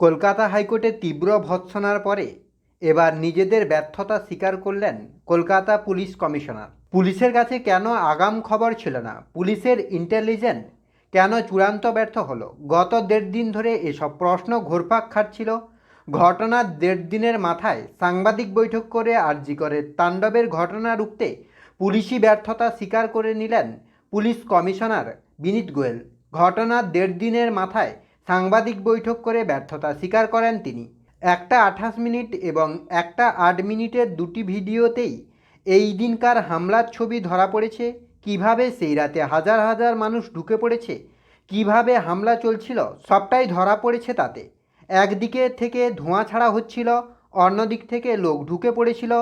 কলকাতা হাইকোর্টে তীব্র ভৎসনার পরে এবার নিজেদের ব্যর্থতা স্বীকার করলেন কলকাতা পুলিশ কমিশনার। পুলিশের কাছে কেন আগাম খবর ছিল না? পুলিশের ইন্টেলিজেন্ট কেন চূড়ান্ত ব্যর্থ হলো? গত দেড় দিন ধরে এসব প্রশ্ন ঘোরপাক খাচ্ছিল। ঘটনার দেড় দিনের মাথায় সাংবাদিক বৈঠক করে আরজি করে তাণ্ডবের ঘটনা রুখতে পুলিশি ব্যর্থতা স্বীকার করে নিলেন পুলিশ কমিশনার বিনীত গোয়েল। ঘটনার দেড় দিনের মাথায় সাংবাদিক বৈঠক করে ব্যর্থতা স্বীকার করেন তিনি। একটা আঠাশ মিনিট এবং একটা আট মিনিটের দুটি ভিডিওতেই এই দিনকার হামলার ছবি ধরা পড়েছে। কীভাবে সেই রাতে হাজার হাজার মানুষ ঢুকে পড়েছে, কীভাবে হামলা চলছিল, সবটাই ধরা পড়েছে তাতে। একদিকে থেকে ধোঁয়া ছাড়া হচ্ছিল, অন্যদিক থেকে লোক ঢুকে পড়েছিল।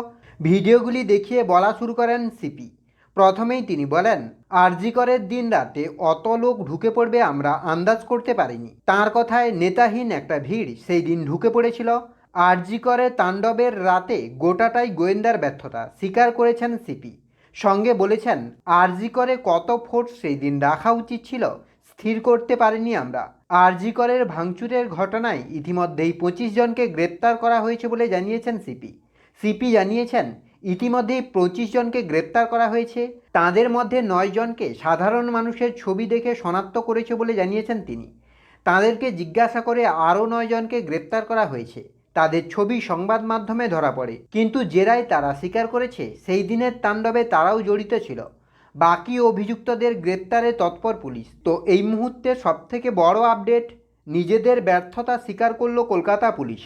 ভিডিওগুলি দেখিয়ে বলা শুরু করেন সিপি। প্রথমেই তিনি বলেন আরজিকরের দিন রাতে অত লোক ঢুকে পড়বে আমরা আন্দাজ করতে পারিনি। তার কথায় নেতাহীন একটা ভিড় সেই দিন ঢুকে পড়েছিল। আরজিকরের তাণ্ডবের রাতে গোটাটাই গোয়েন্দার ব্যর্থতা স্বীকার করেছেন সিপি। সঙ্গে বলেছেন, আরজি করে কত ফোর্স সেই দিন রাখা উচিত ছিল, স্থির করতে পারিনি আমরা। আরজি করের ভাঙচুরের ঘটনায় ইতিমধ্যেই পঁচিশ জনকে গ্রেপ্তার করা হয়েছে বলে জানিয়েছেন সিপি। সিপি জানিয়েছেন ইতিমধ্যেই পঁচিশ জনকে গ্রেপ্তার করা হয়েছে। তাদের মধ্যে নয় জনকে সাধারণ মানুষের ছবি দেখে শনাক্ত করেছে বলে জানিয়েছেন তিনি। তাদেরকে জিজ্ঞাসা করে আরও নয় জনকে গ্রেপ্তার করা হয়েছে। তাদের ছবি সংবাদ মাধ্যমে ধরা পড়ে। কিন্তু জেরায় তারা স্বীকার করেছে, সেই দিনের তাণ্ডবে তারাও জড়িত ছিল। বাকি অভিযুক্তদের গ্রেপ্তারে তৎপর পুলিশ। তো এই মুহূর্তে সবথেকে বড় আপডেট, নিজেদের ব্যর্থতা স্বীকার করল কলকাতা পুলিশ।